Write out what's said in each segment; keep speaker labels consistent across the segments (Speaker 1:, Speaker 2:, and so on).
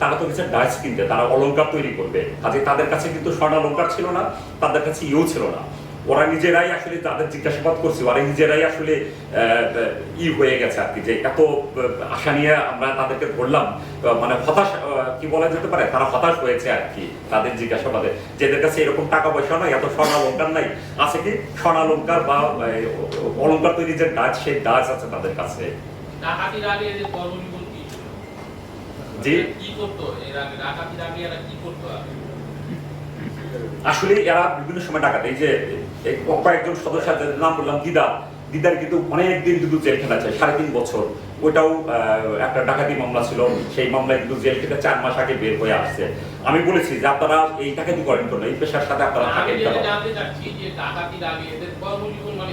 Speaker 1: তারা তো গেছে ডাইস কিনতে তারা অলংকার তৈরি করবে। কাজে তাদের কাছে কিন্তু স্বর্ণালঙ্কার ছিল না তাদের কাছে ইও ছিল না। ওরা নিজেরাই আসলে তাদের জিজ্ঞাসাবাদ করছে ওরা নিজেরাই আসলে ই হয়ে গেছে আর কি যে এত আশা নিয়ে আমরা তাদেরকে ধরলাম। মানে হতাশ কি বলা যেতে পারে? তারা হতাশ হয়েছে আর কি তাদের জিজ্ঞাসাবাদে। যেদের কাছে এরকম টাকা পয়সা নাই এত স্বর্ণালঙ্কার নাই আছে কি? স্বর্ণালঙ্কার বা আহ, অলংকার তৈরি যে ডাচ সেই ডাচ আছে তাদের কাছে।
Speaker 2: ডাকাতির আগে এদের কি করতো? এর আগে ডাকাতির এরা কি করতো
Speaker 1: আসলে এরা বিভিন্ন সময় ডাকাত। এই যে এই কয়েকজন সদস্য নাম বললাম দিদা দিদার কিন্তু অনেক দিন কিন্তু জেল খেটেছে সাড়ে তিন বছর। ওটাও একটা ডাকাতি মামলা ছিল। সেই মামলায় কিন্তু জেল থেকে চার মাস আগে বের হয়ে আসছে। আমি বলেছি যে আপনারা এই ডাকাতি করেন কেন এই পেশার সাথে আপনারা থাকেন কেন?
Speaker 2: মানে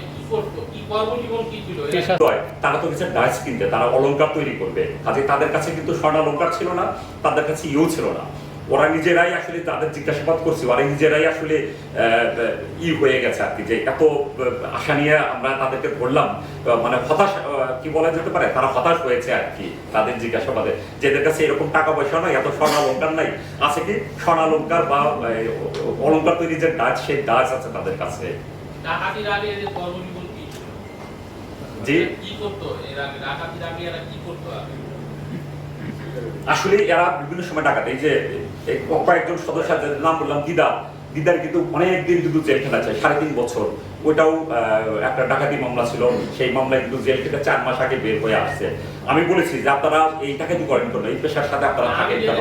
Speaker 1: তারা তো কিছু ডাইস কিনতে তারা অলঙ্কার তৈরি করবে। কাজে তাদের কাছে কিন্তু স্বর্ণালঙ্কার ছিল না তাদের কাছে ইও ছিল না। ওরা নিজেরাই আসলে তাদের জিজ্ঞাসাবাদ করছে ওরা নিজেরাই আসলে ই হয়ে গেছে আর কি যে এত আশা নিয়ে আমরা তাদেরকে ধরলাম মানে হতাশ কি বলা যেতে পারে তারা হতাশ হয়েছে আর কি তাদের জিজ্ঞাসাবাদে যেদের কাছে এরকম টাকা পয়সা নাই এত স্বর্ণালঙ্কার নাই আছে কি স্বর্ণালঙ্কার বা আহ, অলংকার তৈরি যে ডাচ সেই ডাচ আছে তাদের কাছে
Speaker 2: ডাকাতির আগে এদের কর্মজীবন কি ছিল
Speaker 1: জি।
Speaker 2: কি করতো এর আগে ডাকাতির আগে এরা কি করতো?
Speaker 1: আসলে এরা বিভিন্ন সময় ডাকাত। এই যে কয়েকজন সদস্য নাম বললাম দিদা। দিদার কিন্তু অনেক দিন কিন্তু জেল খেটেছে সাড়ে তিন বছর। ওটাও একটা ডাকাতি মামলা ছিল। সেই মামলায় কিন্তু জেল খেটে চার মাস আগে বের হয়ে আসছে। আমি বলেছি যে আপনারা এই ডাকাতি করেন কেন? এই পেশার সাথে আপনারা থাকেন কেন?